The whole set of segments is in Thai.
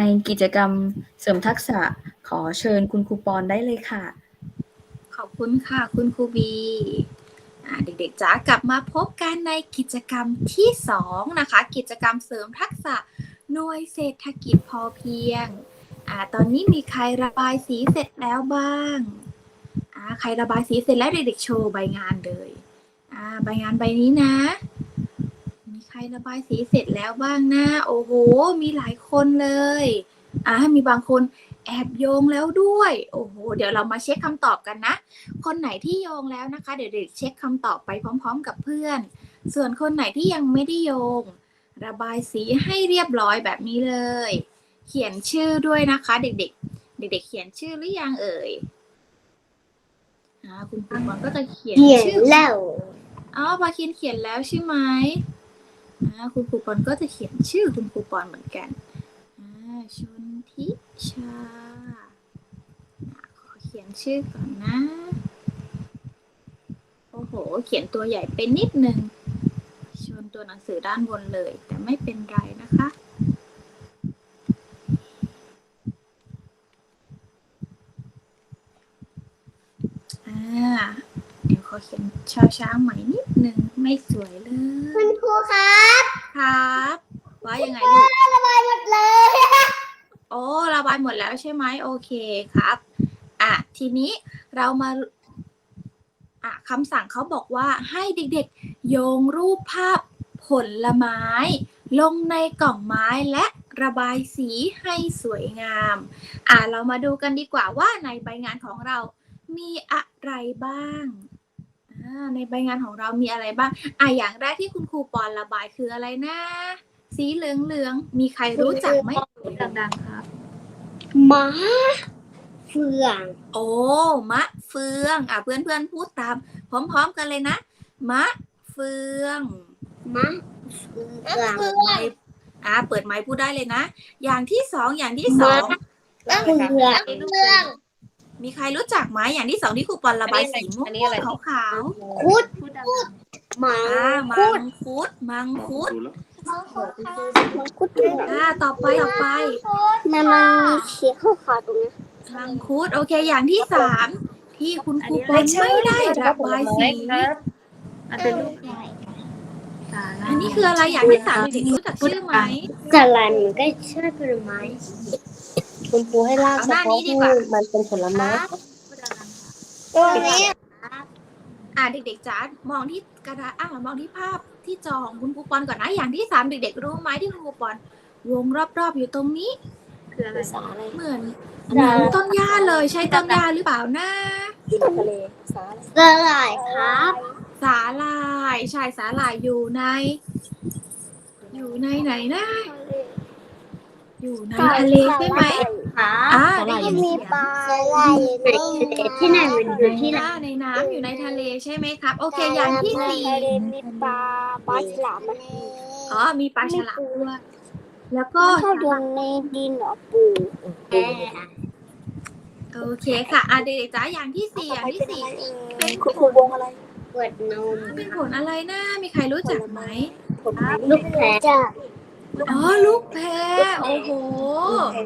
ในกิจกรรมเสริมทักษะขอเชิญคุณครูปอนได้เลยค่ะ ขอบคุณค่ะคุณครูบีเด็กๆจ๋ากลับมาพบกันในกิจกรรมที่สองนะคะ กิจกรรมเสริมทักษะหน่วยเศรษฐกิจพอเพียงอตอนนี้มีใครระบายสีเสร็จแล้วบ้างใครระบายสีเสร็จแล้วเด็กๆโชว์ใบงานเลยใบงานใบนี้นะ รระบายสีเสร็จแล้วบ้างนะโอ้โห มีหลายคนเลยอ่ามีบางคนแอบโยงแล้วด้วย โอ้โห เดี๋ยวเรามาเช็คคำตอบกันนะ คนไหนที่โยงแล้วนะคะ เดี๋ยวเด็กเช็คคำตอบไปพร้อม ๆ กับเพื่อน ส่วนคนไหนที่ยังไม่ได้โยง ระบายสีให้เรียบร้อยแบบนี้เลย เขียนชื่อด้วยนะคะ เด็กๆ เด็ก ๆ เขียนชื่อหรือยังเอ่ยอ่าคุณครูบอลก็จะเขียนเขียนชื่อแล้ว อ๋อปาคินเขียนแล้วใช่ไหมอ่า คุณครูปอนก็จะเขียนชื่อคุณครูปอนเหมือนกันชนทิชาอ่าขอเขียนชื่อก่อนนะ โอ้โห เขียนตัวใหญ่ไปนิดนึง ชนตัวหนังสือด้านบนเลย แต่ไม่เป็นไรนะคะอ่าเดี๋ยวขอเขียนช้าช้าๆใหม่นิดนึง ไม่สวยเลคุยณครูครับครับ ว่ายังไงลูก ระบายหมดเลยโอ้ระบายหมดแล้วใช่ไหมโอเคครับ อะ ทีนี้เรามา อะคำสั่งเขาบอกว่าให้เด็กๆ โยงรูปภาพผลไม้ ลงในกล่องไม้และระบายสีให้สวยงาม อะ เรามาดูกันดีกว่าว่าในใบงานของเรามีอะไรบ้างอ่า ในใบงานของเรามีอะไรบ้างอะอย่างแรกที่คุณครูปอนระบายคืออะไรนะ สีเหลืองๆมีใครรู้จักไหมดังๆครับม้าเฟือง โอ้มะเฟือง อะเพื่อนเพื่อนๆพูดตาม พร้อมๆกันเลยนะ มะเฟืองม้าเฟืองเปิดไมค์อะเปิดไมค์พูดได้เลยนะ อย่างที่สองอย่างที่สองเฟือง มีใครรู้จักไหมอย่างที่สองที่ครูปอนระบายสีม่วงๆขาวคุดพูดดังหมาๆอ่ามัคุดงคุดมังคุดคุดอ่าต่อไปต่อไป มันมันมีสีขาวๆตรงนี้มังคุดโอเคอย่างที่สามที่คุณครูปอนไม่ได้ระบายสีอันเป็นรูปสาระอันนี้คืออะไรอย่างที่สามเด็กๆรู้จักชื่อไหมสลันมันก็ใช่ผลไม้ คุณครูให้ลากเอาเฉหน้าพาะนี้ดีที่กว่ามันเป็นผลไม้พูดดังๆตรงนี้ อ่าเด็กๆจ๋ามองที่กระดาษอ่ามองที่ภาพที่จอของคุณครูปอนก่อนนะอย่างที่สามเด็กๆรู้ไหมที่คุณครูปอนวงรอบๆอยู่ตรงนี้คืออะไรสาอะไรเหมือนเหมือนต้นหญ้าเลยใช่ต้นหญ้าหรือเปล่านะอยู่ในทะเลสาอะไรสลายครับสาหร่ายใช่สาหร่ายอยู่ใน อยู่ในไหนนะ อยู่ในทะเลใช่ไหมครับอ่าได้ยินมีเสียงปลาสลายอยู่ในทะเลที่ไหนมันอยู่ที่ไหนอ่าในน้ำอยู่ในทะเลใช่ไหมครับ โอเคอย่างที่สี่มีปลาปลาฉลามไหมอ๋อมีปลาฉลามด้วยแล้วก็ชอบอยู่ในดินเหรอปูโอเคค่ะอ่าเด็กๆจ๋าอย่างที่สี่อย่างที่สี่เป็นคุณครูวงอะไรปวดนมเป็นผลอะไรนะมีใครรู้จักไหมผลไม้ลูกแพรจ้ะ อ๋อลูกแพรโอ้โห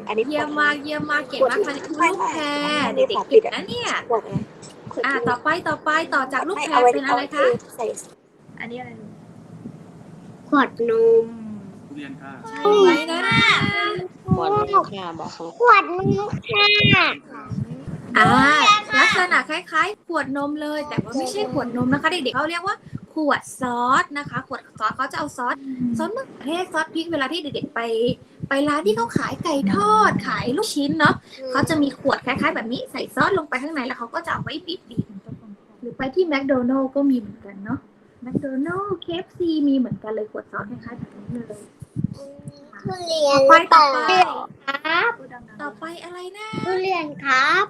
อันนี้เยี่ยมมากเยี่ยมมากเก่งมากค่ะนี่คือลูกแพรเด็กๆเก่งนะเนี่ยขวดอะไรอ่าต่อไปต่อไปต่อจากลูกแพรเอาไว้เป็นอะไรคะใส่อันนี้อะไรขวดนมทุเรียนค่ะใช่ไหมนะขวดนี้ค่ะบอกเขาขวดนมค่ะอ่าลักษณะคล้ายๆ ขวดนมเลย แต่ว่าไม่ใช่ขวดนมนะคะเด็กๆเขาเรียกว่า ขวดซอสนะคะ ขวดซอสเขาจะเอาซอสซอสมะเขือเทศซอสพริกเวลาที่เด็กๆไป ไปร้านที่เขาขายไก่ทอดขายลูกชิ้นเนาะเขาจะมีขวดคล้ายๆ แบบนี้ใส่ซอสลงไปข้างในแล้วเขาก็จะเอาไว้บีบบีบหรือไปที่แมคโดนัลล์ก็มีเหมือนกันเนาะแมคโดนัลล์เคฟซีมีเหมือนกันเลยขวดซอสคล้ายๆแบบนี้เลยทุเรียต่นอไปต่อไปครับพูดดังๆต่อไปอะไรนะทุเรียนครับ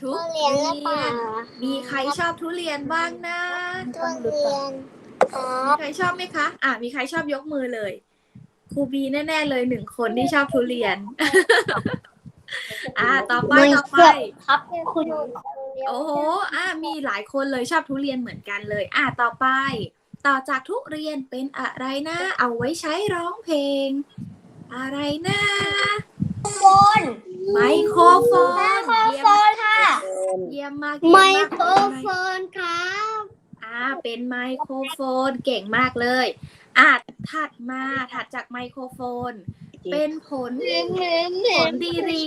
ทุทุเรียนหรือเปล่ามีใครชอบทุเรียนบ้างนะทุเรียน ครัมีบใครชอบไหมคะ อ่ามีใครชอบยกมือเลย ครูบีแน่ๆเลยหนึ่งคนที่ชอบทุเรียน อ่าต่อไปต่อไป ครับคุณโอ้โห อ่ามีหลายคนเลยชอบทุเรียนเหมือนกันเลย อ่าต่อไป ต่อจากทุเรียนเป็นอะไรนะ เอาไว้ใช้ร้องเพลง อะไรนะโฟนไมโครโฟนไมโครเยี่ยโฟมนค่ะ เยี่ยมมากเยี่ยไมมากโครโฟนครับ อ่าเป็นไมโครโฟนเก่งมากเลยอะถัดมาถัดจากไมโครโฟน เป็นผลผลดีรี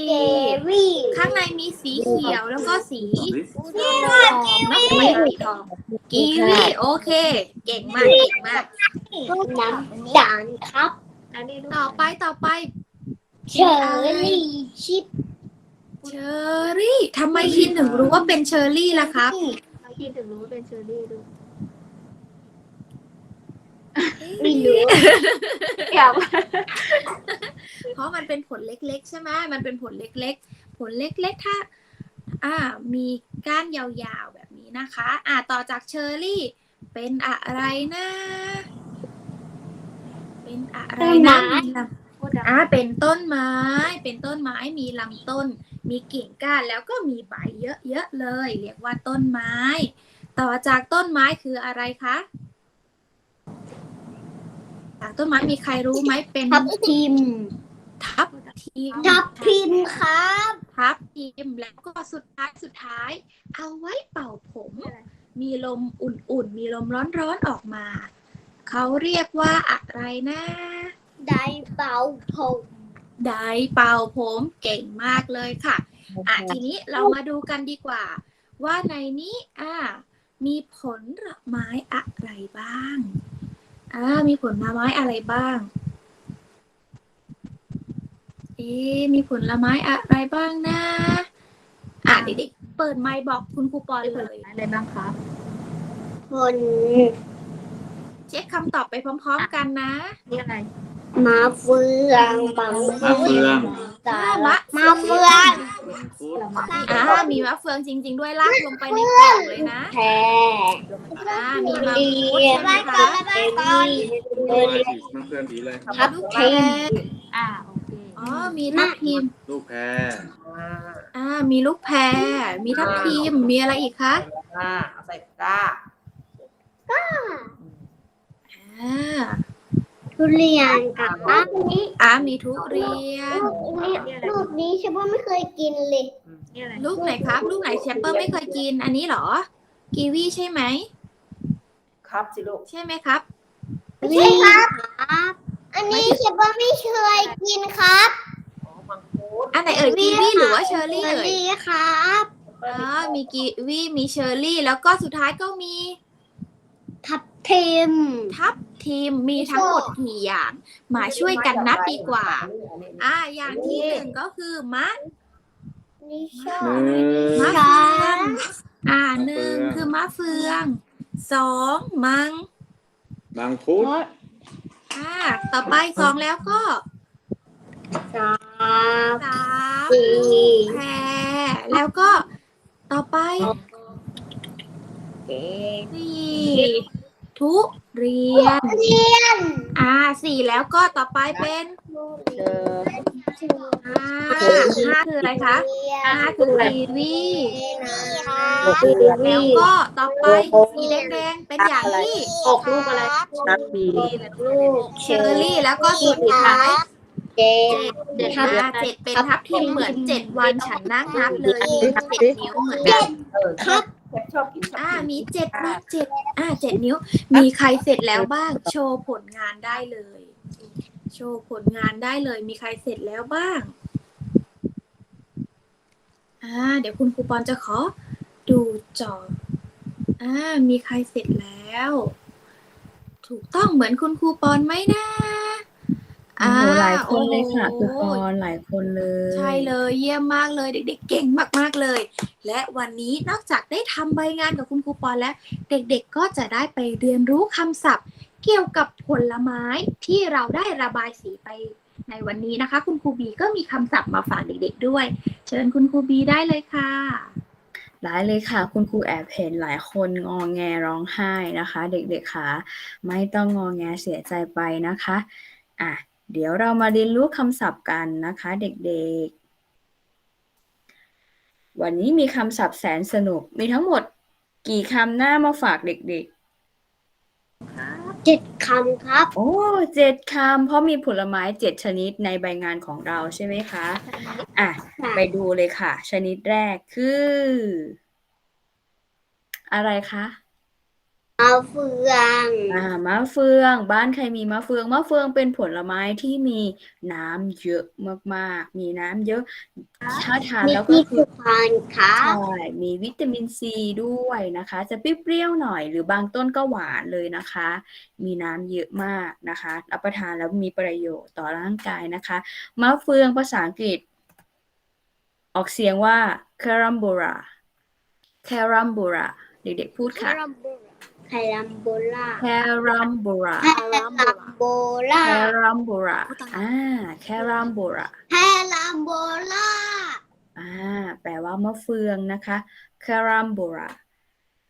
รี่ข้างในมีสีเขียวแล้วก็สีทองนะไม่สีทองกีวีโอเค เก่งมากเก่งมากน้ำตาลครับต่อไปต่อไปเชอร์รี่ชิปเชอรี่ทำไมคินถึงรู้ว่าเป็นเชอรี่ล่ะครับ คิดถึงรู้ว่าเป็นเชอร์รี่ด้วยไม่รู้เพราะมันเป็นผลเล็ก ๆ ใช่ไหมมันเป็นผลเล็ก ๆ ผลเล็ก ๆ ถ้า อ่า มีก้านยาวๆแบบนี้นะคะ อ่าต่อจากเชอร์รี่ เป็นอะไรนะ เป็นอะไรนะมีลำ อ่าเป็นต้นไม้ เป็นต้นไม้มีลำต้น มีกิ่งก้านแล้วก็มีใบเยอะๆเลย เรียกว่าต้นไม้ ต่อจากต้นไม้คืออะไรคะจากต้นไม้มีใครรู้ไหมเป็นทับทิม ทับทิมทับทิมครับทับทิมแล้วก็สุดท้ายสุดท้าย เอาไว้เป่าผม มีลมอุ่นๆ มีลมร้อนๆออกมา เขาเรียกว่าอะไรนะ ไดเป่าผมไดร์เป่าผมเก่งมากเลยค่ะ อะทีนี้เรามาดูกันดีกว่า ว่าในนี้อ่ามีผลไม้อะไรบ้างอ่ามีผลไม้อะไรบ้าง เอ๊ะมีผลไม้อะไรบ้างนะอะเด็กๆเปิดไมค์บอกคุณครูปอนเลยอะไรบ้างครับคนเช็คคำตอบไปพร้อม ๆ กันนะนี่อะไร มาเฟืองบังมะเฟืองสามามาเฟืองฟุตอ่ามีมะเฟืองจริง ๆ ด้วยลากลงไปในกล่องเลยนะแพรอ่ามีมังเรีคุดยใช่ไหมนก่อคะนระบายก่อนมะเฟืองสีเลยทับลูกทิแพรมอ่าโอเคอ๋อมีทับทิมลูกแพรอ่ามีลูกแพรมีทับทิมมีอะไรอีกคะอ่าเอาใส่ตะกร้าอ่า ทุเรียนกับอันนี้อ่ามีทุเรียน ลูกนี้ฉันว่าไม่เคยกินเลย นี่อะไรลูกไหนครับ ลูกไหนเชปเปอร์ไม่เคยกิน อันนี้เหรอ กีวีใช่ไหม ครับสิลูกใช่ไหมครับ ใช่ครับ อันนี้ฉันว่าไม่เคยกินครับอ๋อมังคุดอันไหนเอ่ยกีวีหรือว่าเชอร์รี่เอ่ยดีครับอ๋อมีกีวีมีเชอร์รี่ แล้วก็สุดท้ายก็มีทับ ทิมทับทิมมีทั้งหมดกี่อย่าง มาช่วยกันนับดีกว่า อ่า อย่างที่หนึ่งก็คือมะนี่ชอหบนึ่งมะเฟืองอ่าหนึ่งคือมะเฟืองสองมังบางพุดอ่าต่อไปสองแล้วก็สามสามสี่แพรแล้วก็ต่อไปเจ็ดสี่ ทุเรียน เรียน อ่าสี่แล้วก็ต่อไปเป็นเจอห้าห้าคืออะไรคะเรียห้านคือกีวีครับแล้วก็ต่อไปสีแดงๆเป็นอย่างที่ออกลูกอะไรนัดมีลูกเชอร์รี่แล้วก็สุดท้ายเจ็ดเจ็ดอ่าเจ็ดเป็นทับทิมเหมือนเจ็ดวันฉันนั่งนับเลยมีเจ็ดนิ้วเหมือนกันเออครับ แคปชอบกินชอบอ่ากินมีเจ็ดมีเจ็ดอ่าเจ็ดนิ้ว มีใครเสร็จแล้วบ้าง โชว์ผลงานได้เลย โชว์ผลงานได้เลย มีใครเสร็จแล้วบ้างอ่าเดี๋ยวคุณครูปอนจะขอดูจออ่ามีใครเสร็จแล้ว ถูกต้องเหมือนคุณครูปอนไหมนะ โอ้โหหลายคนเลยค่ะโอ้คุณโหปอนหลายคนเลยใช่เลยเยี่ยมมากเลยเด็ก ๆ เก่งมากๆเลย และวันนี้นอกจากได้ทำใบงานกับคุณครูปอนแล้ว เด็กๆก็จะได้ไปเรียนรู้คำศัพท์ เกี่ยวกับผลไม้ที่เราได้ระบายสีไปในวันนี้นะคะ คุณครูบีก็มีคำศัพท์มาฝากเด็ก ๆ ด้วย เชิญคุณครูบีได้เลยค่ะได้เลยค่ะ คุณครูแอบเห็นหลายคนงอแงร้องไห้นะคะ เด็กๆค่ะ ไม่ต้องงอแงเสียใจไปนะคะ อะ เดี๋ยวเรามาเรียนรู้คำศัพท์กันนะคะเด็กๆ วันนี้มีคำศัพท์แสนสนุก มีทั้งหมดกี่คำหน้ามาฝากเด็กครับเจ็ดคำครับ โอ้เจ็ดคำ เพราะมีผลไม้เจ็ดชนิดในใบงานของเราใช่ไหมคะ อะ ไปดูเลยค่ะ ชนิดแรกคือ อะไรคะมะเฟืองอ่ามะเฟือง บ้านใครมีมะเฟืองมะเฟืองเป็นผลไม้ที่มีน้ำเยอะมากๆ มีน้ำเยอะถ้าทานมีแล้วก็ที่คืสุอ พรรณครับใช่มีวิตามินซีด้วยนะคะ จะเปรี้ยวๆหน่อย หรือบางต้นก็หวานเลยนะคะ มีน้ำเยอะมากนะคะ รับประทานแล้วมีประโยชน์ต่อร่างกายนะคะ มะเฟืองภาษาอังกฤษ ออกเสียงว่า carambola carambola เด็กๆพูดค่ะ คารั มโบล่า carambola คารัมโบล่า carambola อ่า carambola คารัมโบล่าอ่าแปลว่ามะเฟืองนะคะ carambola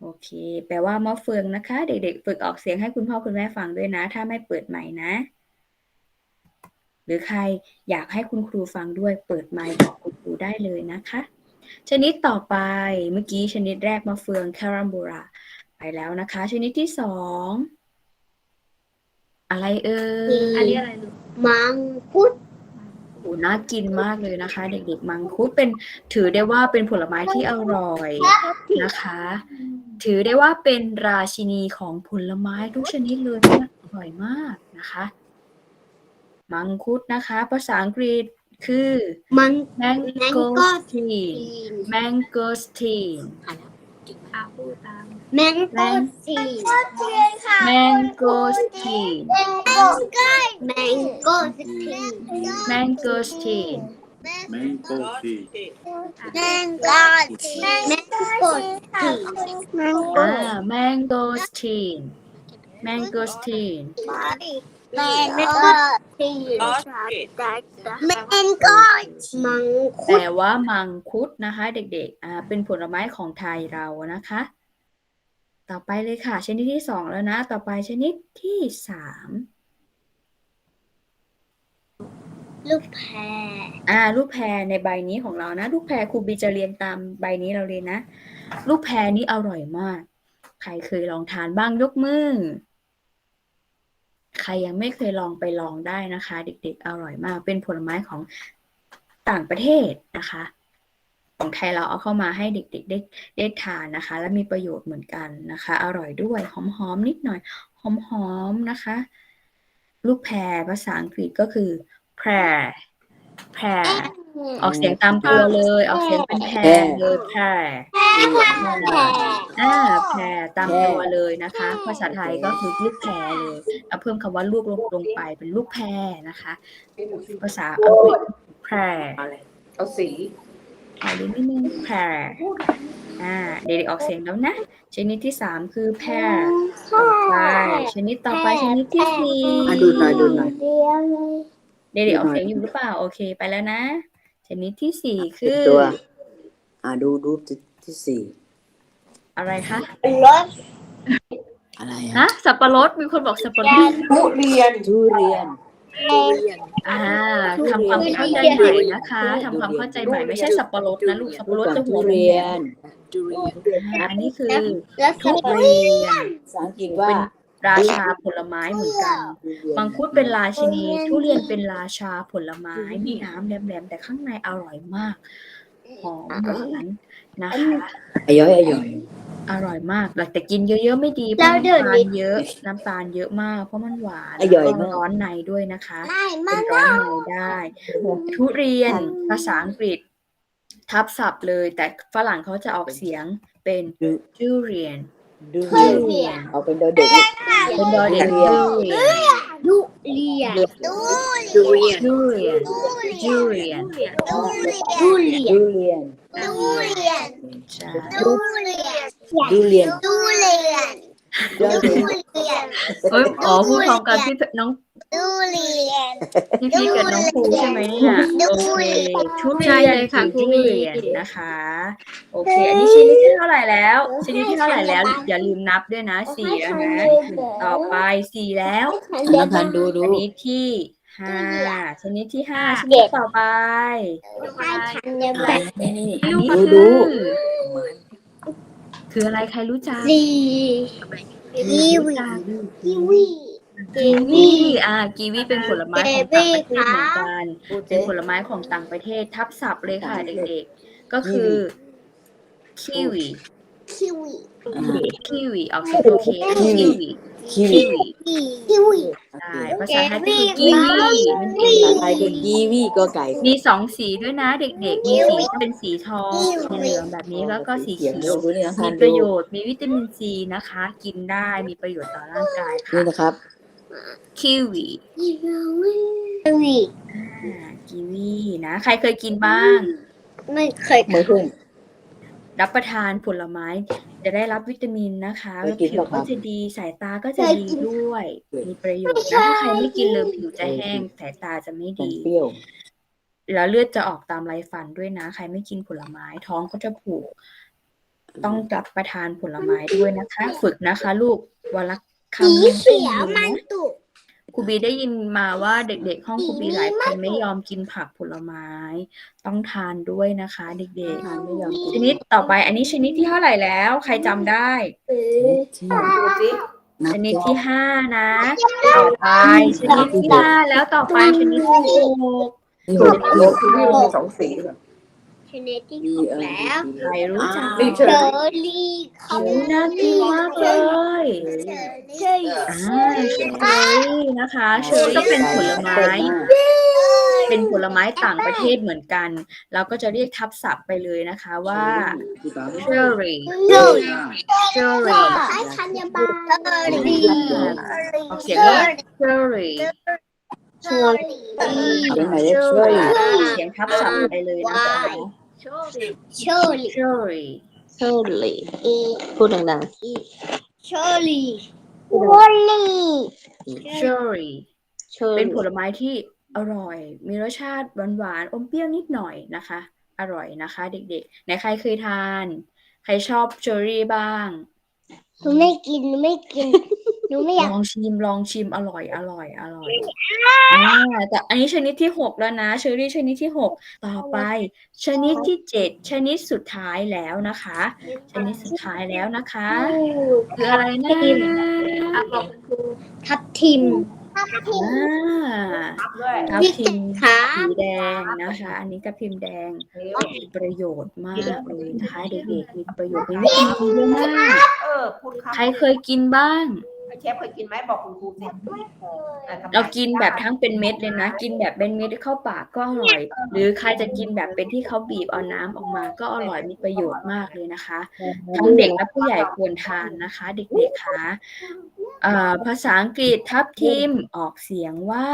โอเค แปลว่ามะเฟืองนะคะ เด็กๆ ฝึกออกเสียงให้คุณพ่อคุณแม่ฟังด้วยนะ ถ้าไม่เปิดใหม่นะ หรือใครอยากให้คุณครูฟังด้วยเปิดไมค์บอกคุณครูได้เลยนะคะ ชนิดต่อไปเมื่อกี้ชนิดแรกมะเฟือง carambola ไปแล้วนะคะ ชนิดที่สองอะไรเอ่ยอันนี้อะไรมังคุดโอ้น่ากินมากเลยนะคะ เด็กๆมังคุดเป็นถือได้ว่าเป็นผลไม้ที่อร่อยนะคะ ถือได้ว่าเป็นราชินีของผลไม้ทุกชนิดเลยนะอร่อยมากนะคะ มังคุดนะคะ ภาษาอังกฤษคือ มัง mangosteen mangosteen อาพูดตาม แมงโก้สี mangosteen แมงโก้แมงโก้สี mangosteen แมงโก้ทีแมงโก้สีแมงโก้สีแมงโก้อ่า mangosteen mangosteen แมงโก้สีแมงโก้ มังคุแปดลว่ามังคุดนะคะ เด็กๆอ่าเป็นผลไม้ของไทยเรานะคะ ต่อไปเลยค่ะ ชนิดที่สองแล้วนะ ต่อไปชนิดที่สามลูกแพรอ่า ลูกแพรในใบนี้ของเรานะ ลูกแพรครูบีจะเรียงตามใบนี้เราเลยนะ ลูกแพรนี้อร่อยมาก ใครเคยลองทานบ้างยกมือ ใครยังไม่เคยลองไปลองได้นะคะ เด็กๆอร่อยมาก เป็นผลไม้ของต่างประเทศนะคะ ของไทยเราเอาเข้ามาให้เด็กๆได้ได้ทานนะคะ และมีประโยชน์เหมือนกันนะคะ อร่อยด้วยหอมๆนิดหน่อยหอมๆนะคะ ลูกแพรภาษาอังกฤษก็คือแพรแพรออกเสียงตามตัวเลย ออกเสียงเป็นแพรเลยแพร อ่าแพรตามตัวเลยนะคะ ภาษาไทยก็คือลูกแพรเลยเอาเพิ่มคำว่าลูกลงลงไปเป็นลูกแพรนะคะ ภาษาอังกฤษแพรอะไรเอาสีอ่านนิดนึงแพรอ่าเด็กๆออกเสียงแล้วนะ ชนิดที่สามคือแพรต่อไปชนิดต่อไปชนิดที่สี่ดูหน่อยดูหน่อยเด็กๆออกเสียงอยู่หรือเปล่า โอเคไปแล้วนะ ชนิดที่สี่คือตัวอ่าดูรูปที่ ที่สี่อะไรคะรถอะไรอะฮะสับปะรดมีคนบอกสับปะรดทุเรียนทุเรียน อ่าทำความเข้าใจใหม่นะคะทำความเข้าใจใหม่ไม่ใช่สับปะรดนะลูกสับปะรดจะหัทุวเรียนอ่าอันนี้คือแล้วทุสับปะรดเรียน ภาษาอังกฤษว่าเป็นราชาผลไม้เหมือนกันทุเรียนมังคุดเป็นราชินี ทุเรียนเป็นราชาผลไม้ มีน้ำแหลมๆแต่ข้างในอร่อยมาก หอมหวาน นะคะอร่อยอร่อย อร่อยมากแต่กินเยอะๆไม่ดีเพแล้ราะวเดี๋ยวน้ำนี้ ตาลเยอะ น้ำตาลเยอะมาก เพราะมันหวานอร่อยแล้วก็มากร้อนในด้วยนะคะได้เป็มานร้อนในได้ ทุเรียนภาษาอังกฤษ ทับศัพท์เลย แต่ฝรั่งเขาจะออกเสียงเป็นทุเรียน ดูทุเรียนเอาเป็นโดเด็กเป็นดอเด็กทุเรียนทุเรียนดูเรียนทุเรียนทุเรียนทุเรียนดูเรียนทุเรียนดูเรียนใช่ดูเรียนทุเรียนดูเรียนดูดูเรียนเรี ยน เอ้ยอ๋อพูดพร้อมกันพี่น้องดูเรียน พี่พี่กับน้องภูใช่ไหมเนี่ยดูโอเคเรียนทุเรียนเลยค่ะทุเรียนนะคะ โอเค อันนี้ชนิดที่เท่าไหร่แล้วชนิดที่เท่าไหร่แล้ว อย่าลืมนับด้วยนะสี่แล้วนะต่อไปสี่แล้วน้ำพันธุ์ดูดูชนิดที่ห้าชนิดที่ห้าชนิดต่อไปนี่นี่อันนี้ดูคือดูคืออะไรใครรู้จัก สี่อ กีวีกีวีกีวีอ่ากีวีเป็นผลไม้ของต่างประเทศเหมือนกันพูดเป็นสิผลไม้ของต่างประเทศทับศัพท์เลยค่ะเด็กๆ ก็คือคิวีกีวีอ่าคิวีออกเสียงโอเคคิวี คิวคิวีกีวีใช่ภาษาไทยก็คือกีวีมันเป็นภาษาไทยเป็นกีวีก็ไก่ มีสองสีด้วยนะเด็กๆ มีสีที่เป็นสีทองสีเหลืองแบบนี้แล้วก็สีเขียว ดูนี่นะมีปดูระโยชน์ มีวิตามินซีนะคะ กินได้ มีประโยชน์ต่อร่างกายค่ะ นี่นะครับ คิวีกีวีกีวี่กีวีนะ ใครเคยกินบ้าง ไม่เคยไม่ขึ้น รับประทานผลไม้ จะได้รับวิตามินนะคะเคยกินผิวปะครัก็บ จะดีสายตาก็จะดีด้วยเคยมีประโยชน์นะถ้าใครไม่กินเลยผิวจะแห้งสายตาจะไม่มันดี เปรี้ยว แล้วเลือดจะออกตามไรฟันด้วยนะ ใครไม่กินผลไม้ท้องก็จะผูก ต้องรับประทานผลไม้ด้วยนะคะ ฝึกนะคะ ลูกวันละสีคำหนึ่งเขียวนะมันตุ ครูบีได้ยินมาว่าเด็กๆ ห้องครูบีหลายคนไม่ยอมกินผักผลไม้ ต้องทานด้วยนะคะ เด็กทานไม่ยอมๆกิชนิดต่อไป อันนี้ชนิดที่เท่าไหร่แล้ว ใครจำได้ที่ดูสินับชนิดที่ห้านะ ต่อไปชนิดที่ห้าแล้วต่อไปชนิดที่หกที่หถูกกรถที่มีสองสีแบบ ชนิดที่มีหกเออแล้วใครรู้จักนี่เชเชออรี่โอ้น่ากินมากเลยเชอรี่อ่าเชอรี่นะคะ เชอรี่ก็เป็นผลไม้ เป็นผลไม้ต่างประเทศเหมือนกัน เราก็จะเรียกทับศัพท์ไปเลยนะคะว่าเชอรี่ เชอรี่เชอรี่ ใช้ธัญบาลเชอรี่ออกเสียงว่า เชอรี่เชอรี่เสียงไหนเรียกช่วยเสียงทับศัพท์ไปเลยนะคะเชอรี่เชอรี่เชอร์รี่อีพูดดังเชอรี่เชอรี่เชอรี่ๆเชอร์เป็นรี่ผลไม้ที่อร่อย มีรสชาติหวานๆ อมเปรี้ยวนิดหน่อยนะคะ อร่อยนะคะ เด็กๆ ไหนใครเคยทาน ใครชอบเชอรี่บ้าง หนูไม่กินหนูไม่กิน หนูไม่อยากลองชิมลองชิมอร่อยอร่อยอร่อยอ่าแต่อันนี้ชนิดที่หกแล้วนะเชอรี่ชนิดที่หกต่อไป ชนิดที่เจ็ดชนิดสุดท้ายแล้วนะคะ ชนิดสุดท้ายแล้วนะคะคืออะไรนะทับทิม อ่าด้วยทับทิมขาสีแดงนะคะ อันนี้ทับทิมแดง มีประโยชน์มากเลยนะคะเด็กๆมีประโยชน์มีวิตามินเยอะมาก เออพูดครับใครเคยกินบ้าง เชฟเคยกินไหมบอกคุณครูสิอะทำไมเรากินแบบทั้งเป็นเม็ดเลยนะ กินแบบเป็นเม็ดเข้าปากก็อร่อย หรือใครจะกินแบบเป็นที่เขาบีบเอาน้ำออกมาก็อร่อยมีประโยชน์มากเลยนะคะ ทั้งเด็กและผู้ใหญ่ควรทานนะคะ เด็กๆคะเอ่อภาษาอังกฤษทับทิมออกเสียงว่า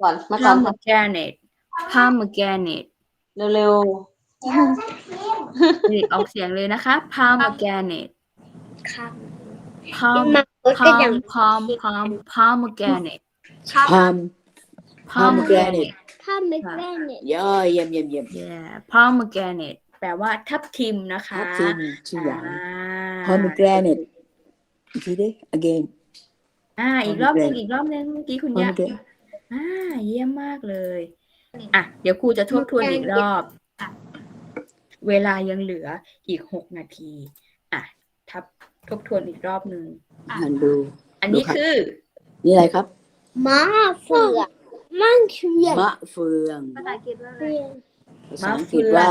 ก่อนมาก่อน pomegranate pomegranate เร็วเด็กออกเสียงเลยนะคะ pomegranate ค่ะ pom มาก็จะอย่าง pom pom pom pomegranate พาม pomegranate ถ้าไม่แม่เนี่ยย่อเยี่ยมเยี่ยมเยี่ยม yeah pomegranate แปลว่าทับทิมนะคะทับทิมชื่ออย่างอ่า pomegranate อีกทีดิ again อ่า อีกรอบหนึง pomegranate อีกรอบหนึงเมื่อกี้คุณยะ pomegranate อ่า เยี่ยมมากเลย อะ เดี๋ยวครูจะทบทวนอีกรอบ เวลายังเหลืออีกหกนาที อะ ทับ ทบทวนอีกรอบหนึ่งหันดู อันนี้ดูครับคือ นี่อะไรครับม้าเฟือกมั่งเชือกมะเฟืองภาษาอังกฤษว่าอะไรภาษาอังกฤษว่า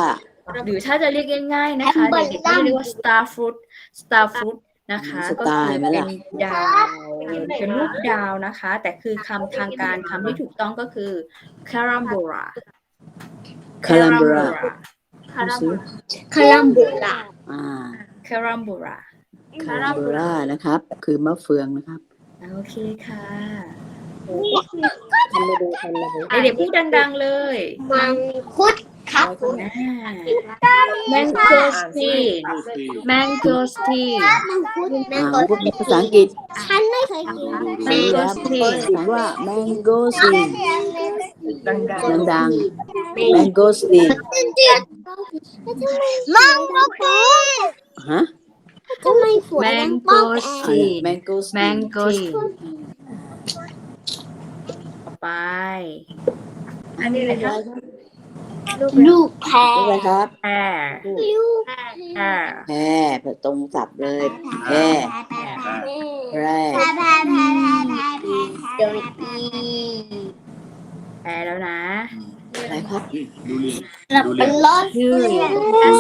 หรือถ้าจะเรียกง่ายๆนะคะแอปเปิ้ลเด็กๆก็จะเรียกว่า star fruit star fruit นะคะสก็ไตคืล์อไหมเป็ล่ะนดาวเป็นรูปดาวนะคะ แต่คือคำทางการคำที่ถูกต้องก็คือ carambola calambre คาราบู คาราบูลาอ่า carambola calambre นะครับ คือมะเฟืองนะครับ โอเคค่ะๆทำมาดูทำมาดูเด็กๆพูดดัง ๆ เลยมังคุดครับอ่า mangosteen mangosteen มังคุดแมอ่างโกพูดเป็นภาษาอังกฤษฉันไม่เคยกินรู้แล้วภาษาอังกฤษว่า mangosteen ดังดังๆ mangosteen มังคุดฮะ ทำไมฝวยยังป้องแออะไรน mangosteen mangosteen ต่อไป อันนี้อะไรคะลูกแพรเรียกอะไรครับ pear ลูก pear แพร่ตรงศัพท์เลยแพร่แพรแพรแรแพกรแพรแพรแพรแพรแพรโดยปีแปลแล้วนะ อะไรครับดูเรียนเป็นรถชื่อเรียนทุเรียน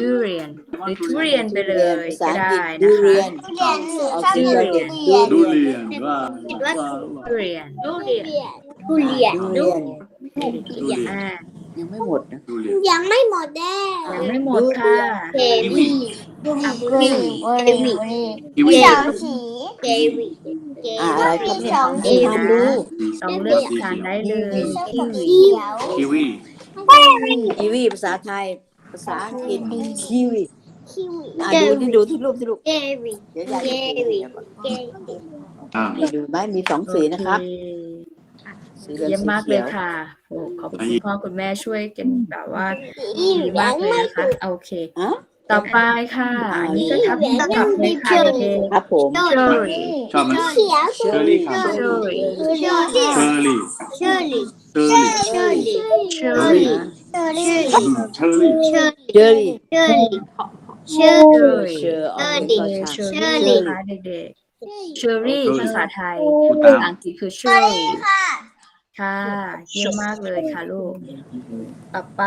ชื่อเรียน หรือทุเรียนไปเลยภาษาก็อังได้กฤษนะทุเรียคะนเรียนเอาชอบสิทุเราเรีเรียยนนทุเรียนว่าทุเรียนทุเรียนทุเรียนทุเรียนทุเรียนอ่ายังไม่หมดนะดูเรียนยังไม่หมดแน่ยังไม่หมดค่ะเกวีเกวีเกวีกีมีวีสองสีเกวีเกอ่าอะไรควีรับเนี่ยสองเอสีงทำดูต้องเลือกทานได้เลยคิวเขียวกีวีกีวีภาษาไทยภาษาอังกฤษคีวี คิวอ่าเกดูวีที่ดูที่รูปที่รูปเกวีเดี๋ยวยายเกจะวีดูเกวีอ่านี่ดูไหมมีสองสีนะครับโอเสีเหลืองเยี่ยมสีมากเลเขียยวค่ะโอ้ขอบคุณคุณพ่อคุณแม่ช่วยกันแบบว่าอีดีแหวมากนเลยไม่นะคะโอเค อะต่อไปค่ะอันนี้ก็ทับทิมกลับเลยค่ะเด็กครับผม ๆเชอรี่ ชอบไหมเขียวเชอร์รี่ครับเชอรี่เชอรี่เชอร์รี่เชอรี่เชอร์รี่ เชอรี่เชอรี่เชอรี่เชอร์รี่เชอเจอรี่เชอรี่เชอเชอรี่รี่เชอร์ออเชนอชอรี่ชาเชอรี่ นะคะเด็กๆเชอรี่ภาษาไทยภาษาอังกฤษคือเชอรี่ค่ะค่ะเยี่ยมมากเลยค่ะลูก ต่อไป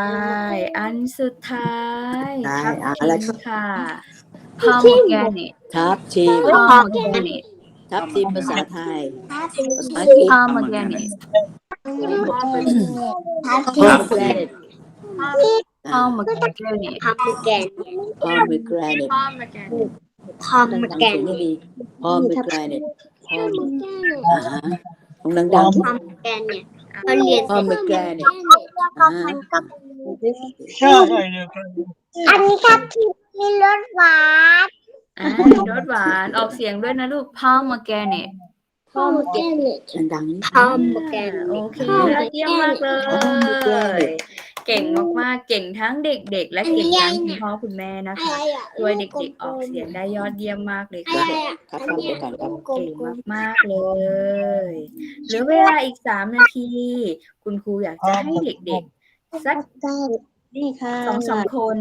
อันสุดท้ายได้ทับอะทิอะไรมครับค่ะ pomegranate ทับทีม pomegranate ทับทีมภาษาไทยภาษาอังกฤษ pomegranate ทับพอมแกรเนต pomegranate พัมแก นพอมแกรเนตพัมดังแกๆนเสียงให้ดีพอมแกรเนตพอมอ่าฮะต้องดังพัมแกนเนี่ยเขาเรียนๆพอมแกรเนตอ่าอันนี้ทับทิมมีรสหวานอ่ารสหวานออกเสียงด้วยนะลูก pomegranate พัมแกนเนี่ยดังๆนิดพัมแกน โอเคเยี่ยมมากเลย เก่งมากๆ เก่งทั้งเด็กๆ และเก่งทั้งคุณพ่อคุณแม่นะอะคะไรอะช่วยเด็กๆออกเสียงได้ยอดเยี่ยมมากเลยอะค่ะไรอะครับครับเดี๋ยวก่อนครับกลเก่งมมากๆเลยเหลือเวลาอีกสามนาที คุณครูอยากจะให้เด็กๆสักนี่ค่ะสองสามคน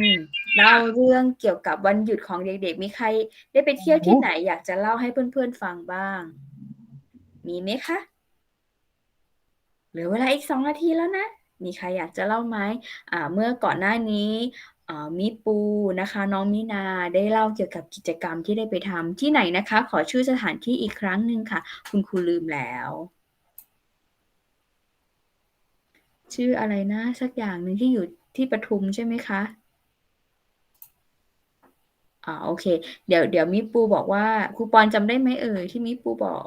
เล่าเรื่องเกี่ยวกับวันหยุดของเด็กๆ มีใคร ได้ไปเที่ยวที่ไหนอยากจะเล่าให้เพื่อนๆฟังบ้าง มีไหมคะเหลือเวลาอีกสองนาทีแล้วนะ มีใครอยากจะเล่าไหมอ่าเมื่อก่อนหน้านี้มิปูนะคะ น้องมินาได้เล่าเกี่ยวกับกิจกรรมที่ได้ไปทำที่ไหนนะคะ ขอชื่อสถานที่อีกครั้งหนึ่งค่ะ คุณครูลืมแล้ว ชื่ออะไรนะสักอย่างหนึ่งที่อยู่ที่ปทุมใช่ไหมคะอ่าโอเค เดี๋ยวเดี๋ยวมิปูบอกว่าครูปอนจำได้ไหมเอ่ยที่มิปูบอก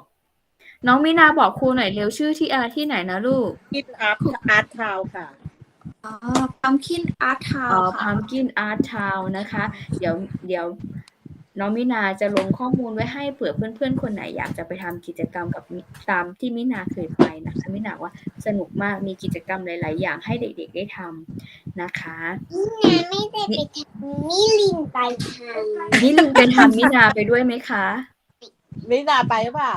น้องมินาบอกครูหน่อยเร็วชื่อที่อะไรที่ไหนนะลูกคิดอาร์ตอาร์ตทาวค่ะอ๋อ pumpkin art อ๋อ town ค่ะ Pumpkin Art Town นะคะ เดี๋ยวเดี๋ยวน้องมินาจะลงข้อมูลไว้ให้เผื่อเพื่อนๆ คนไหนอยากจะไปทำกิจกรรมกับมิตามที่มินาเคยไปนะคะมินาว่าสนุกมากมีกิจกรรมหลาย ๆ อย่างให้เด็ก ๆ ได้ทำนะคะนี่ไงไม่ได้ไปทำมิลินไปทำนี่ลุงไปทำมินาไปด้วยไหมคะมินาไปหรือเปล่า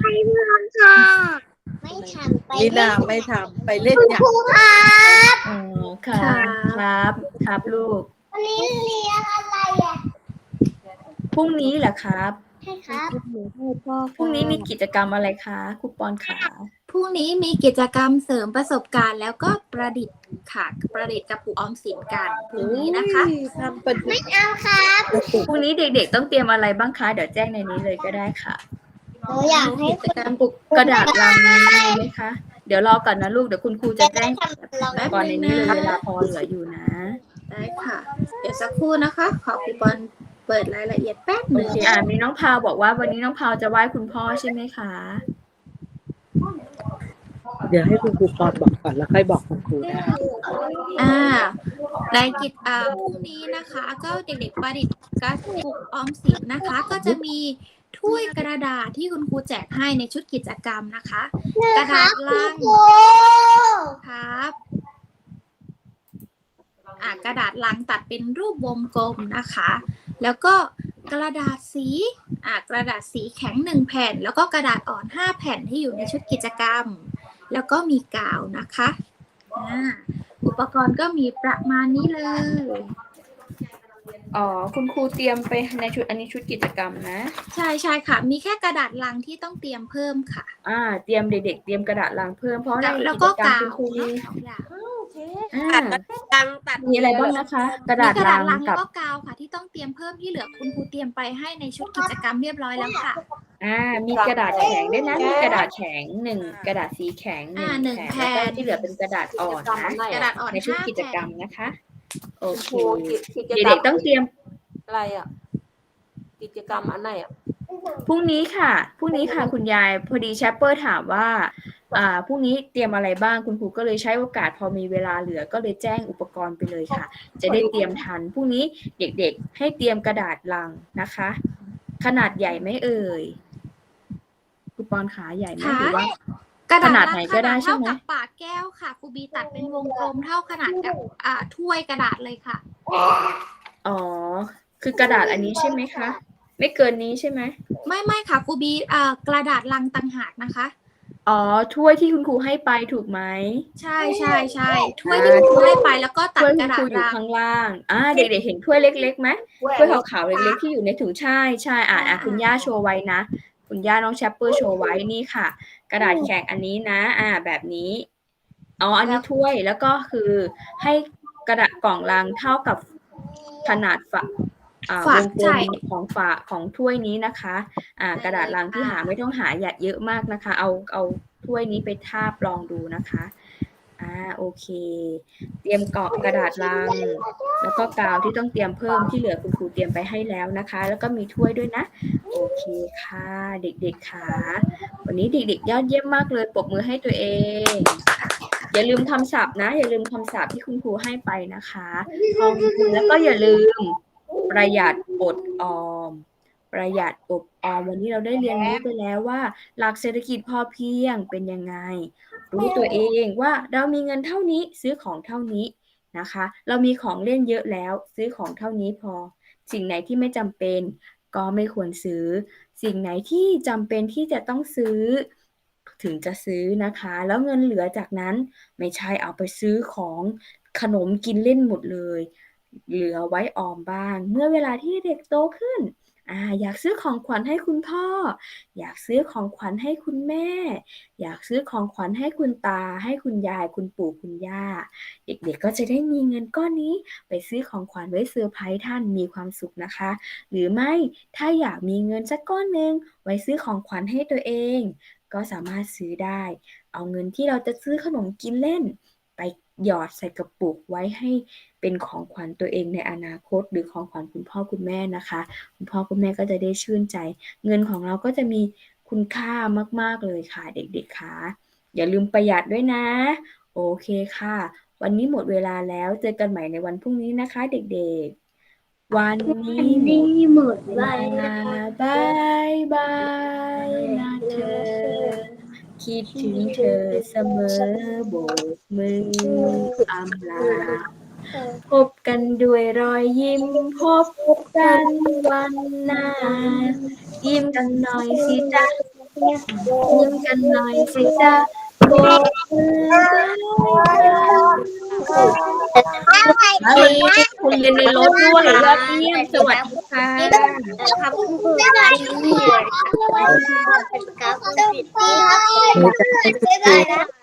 ไม่ทำค่ะ ไม่ทำไปมินาไม่ทำไปเล่นอย่างครูครับอ๋อค่ะครับ ครับลูก วันนี้เรียนอะไรอะพรุ่งนี้เหรอครับ ใช่ครับ พรุ่งนี้มีกิจกรรมอะไรคะครูปอนขาพรุ่งนี้มีกิจกรรมเสริมประสบการณ์ แล้วก็ประดิษฐ์ค่ะ ประดิษฐ์กระปุกออมสินกันพรุ่งนี้นะคะทำเป็นไม่เอาครับ พรุ่งนี้เด็กๆ ต้องเตรียมอะไรบ้างคะ เดี๋ยวแจ้งในนี้เลยก็ได้ค่ะ หนูอยากให้กิจกรรมกระดาษลังมีไหมคะ เดี๋ยวรอก่อนนะลูก เดี๋ยวคุณครูจะแจ้งลองก่อนในนี้เลยเวลาพอเหลืออยู่นะ ได้ค่ะ เดี๋ยวสักครู่นะคะ ขอคูปองเปิดรายละเอียดแป๊บหโอนึ่งเคอ่ามีน้องพาวบอกว่าวันนี้น้องพาวจะไหว้คุณพ่อใช่ไหมคะ เดี๋ยวให้คุณครูปอนบอกก่อนแล้วค่อยบอกคุณครูนะอ่าในกิจอ่าพรุ่งนี้นะคะ ก็เด็กๆประดิษฐ์กระปุกออมสินนะคะ ก็จะมี ถ้วยกระดาษที่คุณครูแจกให้ในชุดกิจกรรมนะคะ กระดาษลังโอ้ครับอ่ากระดาษลังตัดเป็นรูปวงกลมนะคะ แล้วก็กระดาษสีอ่ากระดาษสีแข็งหนึ่งแผ่น แล้วก็กระดาษอ่อนห้าแผ่นที่อยู่ในชุดกิจกรรม แล้วก็มีกาวนะคะอ่าอุปกรณ์ก็มีประมาณนี้เลย อ๋อคุณครูเตรียมไปในชุดอันนี้ชุดกิจกรรมนะ ใช่ใช่ค่ะ มีแค่กระดาษลังที่ต้องเตรียมเพิ่มค่ะ อ่า เตรียมเด็กๆเตรียมกระดาษลังเพิ่มเพราะในแล้วแล้วกิก็จกรรมกาคุวณครูมีสองอย่างอ่าตังตัดมีอะไรบ้างนะคะ กระมีดาษกระลัดาษงลังแล้กัวบก็กาวค่ะ ที่ต้องเตรียมเพิ่มที่เหลือคุณครูเตรียมไปให้ในชุดกิจกรรมเรียบร้อยแล้วค่ะ อ่ามีกระดาษแข็งด้วยนะมีกระดาษแข็งหนึ่งกระดาษสีแข็งหนึ่อ่างหนึ่งแผ่นแผ่แล้วนก็ที่เหลือเป็นกระดาษอ่อนนะกระดาษอ่อนในชุดห้ากิจกรรมแผ่นนะคะ โอเคครูกิจกรรมเด็กๆต้องเตรียมอะไรอะ กิจกรรมอันไหนอะพรุ่งนี้ค่ะพรุ่งนี้ค่ะคุณยายพอดีแชปเปอร์ถามว่า อ่าพรุ่งนี้เตรียมอะไรบ้างคุณครูก็เลยใช้โอกาสพอมีเวลาเหลือก็เลยแจ้งอุปกรณ์ไปเลยค่ะ จะได้เตรียมทันพรุ่งนี้เด็กๆ ให้เตรียมกระดาษลังนะคะ ขนาดใหญ่ไหมเอ่ยครูปอนขาใหญ่ไหมค่ะหรือว่า กระดาษขนาดลังไหนขก็ได้นาดใช่เท่าไหมกับปากแก้วค่ะครูบีตัดเป็นวงกลมเท่าขนาดกับอ่าถ้วยกระดาษเลยค่ะ อ๋อ คือกระดาษอันนี้ใช่ไหมคะ ไม่เกินนี้ใช่ไหมไม่ไม่ค่ะครูบีอ่ากระดาษลังต่างหากนะคะ อ๋อ ถ้วยที่คุณครูให้ไปถูกไหมใช่ใช่ใช่ถ้วยที่คุณครูให้ไปแล้วก็ตัดถ้วยกคุระณดาครูษอยู่ลังข้างล่างอ่าเด็กๆเห็นถ้วยเล็กๆไหมถ้วยขาวๆเล็กๆที่อยู่ในถุงใช่ใช่อ่าอ่าคุณย่าโชว์ไว้นะ คุณย่าน้องแชปเปอร์โชว์ไว้นี่ค่ะ กระดาษแข็งอันนี้นะ อ่า แบบนี้อ๋ออันนี้ถ้วยแล้วก็คือให้กระดาษกล่องลังเท่ากับขนาดฝาอ่าวฝางกลใช่มของฝาของถ้วยนี้นะคะ อ่า กระดาษลังที่หาไม่ต้องหาอย่าเยอะมากนะคะ เอาเอาถ้วยนี้ไปทาบลองดูนะคะ อ่าโอเค เตรียมเกาะกระดาษลัง แล้วก็กาวที่ต้องเตรียมเพิ่มที่เหลือคุณครูเตรียมไปให้แล้วนะคะ แล้วก็มีถ้วยด้วยนะ โอเคค่ะ เด็กๆค่ะ วันนี้เด็กๆ ยอดเยี่ยมมากเลยปรบมือให้ตัวเอง อย่าลืมคำศัพท์นะ อย่าลืมคำศัพท์ที่คุณครูให้ไปนะคะท่องแล้วก็อย่าลืมประหยัดอดออม ประหยัดอบออมวันนี้เราได้เรียนรู้ไปแล้วว่า หลักเศรษฐกิจพอเพียงเป็นยังไง รู้ตัวเองว่าเรามีเงินเท่านี้ซื้อของเท่านี้นะคะ เรามีของเล่นเยอะแล้ว ซื้อของเท่านี้พอ สิ่งไหนที่ไม่จำเป็น ก็ไม่ควรซื้อ สิ่งไหนที่จำเป็นที่จะต้องซื้อ ถึงจะซื้อนะคะ แล้วเงินเหลือจากนั้นไม่ใช่เอาไปซื้อของขนมกินเล่นหมดเลย เหลือไว้ออมบ้าง เมื่อเวลาที่เด็กโตขึ้น อ่าอยากซื้อของขวัญให้คุณพ่อ อยากซื้อของขวัญให้คุณแม่ อยากซื้อของขวัญให้คุณตา ให้คุณยาย คุณปู่คุณย่า เด็กๆก็จะได้มีเงินก้อนนี้ ไปซื้อของขวัญไว้เซอร์ไพรส์ท่านมีความสุขนะคะ หรือไม่ถ้าอยากมีเงินสักก้อนหนึ่งไว้ซื้อของขวัญให้ตัวเอง ก็สามารถซื้อได้ เอาเงินที่เราจะซื้อขนมกินเล่น ไป หยอดใส่กระปุกไว้ให้เป็นของขวัญตัวเองในอนาคต หรือของขวัญคุณพ่อคุณแม่นะคะ คุณพ่อคุณแม่ก็จะได้ชื่นใจ เงินของเราก็จะมีคุณค่ามาก ๆ เลยค่ะ เด็กๆค่ะอย่าลืมประหยัดด้วยนะ โอเคค่ะ วันนี้หมดเวลาแล้วเจอกันใหม่ในวันพรุ่งนี้นะคะ เด็กๆ วันนี้หมดนี่หมดบายบายบายนะเธอ คิดถึงเธอเสมอโบกมืออำลา พบกันด้วยรอยยิ้ม พบกันวันหน้า ยิ้มกันหน่อยสิจ๊ะยิ้มกันหน่อยสิจ๊ะโบกมือบายบ คุณเรียนในรถด้วยยอดเยี่ยมสวัสดีค่ะครับคุณครูสวัสดีครับสวัสดีครับบ๊ายบายนะ